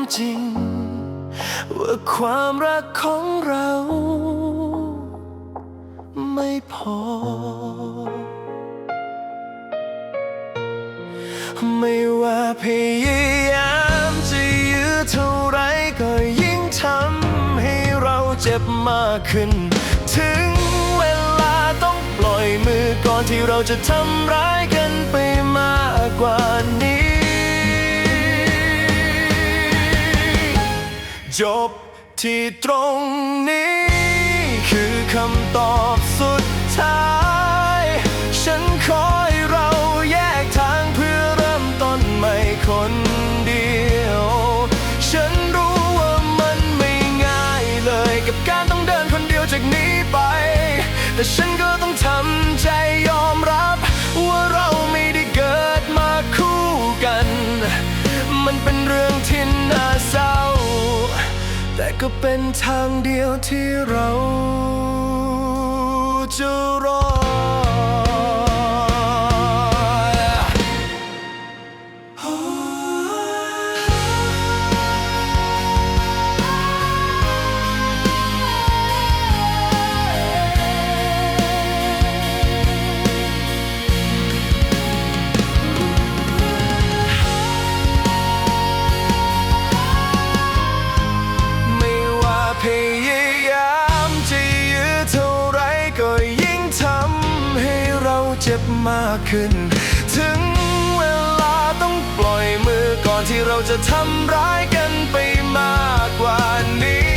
ความจริง ว่าความรักของเรา ไม่พอ ไม่ว่าพยายามจะยื้อเท่าไรก็ยิ่งทำให้เราเจ็บมากขึ้น ถึงเวลาต้องปล่อยมือก่อนที่เราจะทำร้ายกันไปมากกว่านี้ จบที่ตรงนี้ คือคำตอบสุดท้าย ฉันขอให้เราแยกทางเพื่อเริ่มต้นใหม่คนเดียว ฉันรู้ว่ามันไม่ง่ายเลยกับการต้องเดินคนเดียวจากนี้ไป แต่ฉันก็ต้องทำใจยอม ก็เป็นทางเดียวที่เราจะรอ เจ็บมากขึ้น ถึงเวลาต้องปล่อยมือก่อนที่เราจะทำร้ายกันไปมากกว่านี้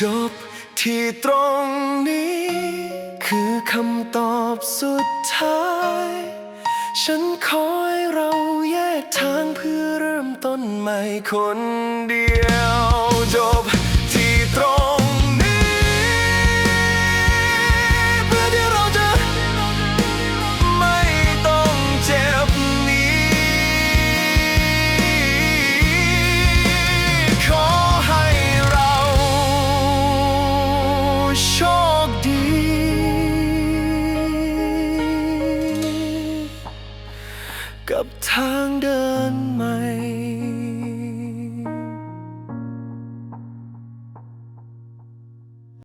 จบที่ตรงนี้ คือคำตอบสุดท้าย ฉันขอให้เราแยกทางเพื่อเริ่มต้นใหม่คนเดียวจบ กับ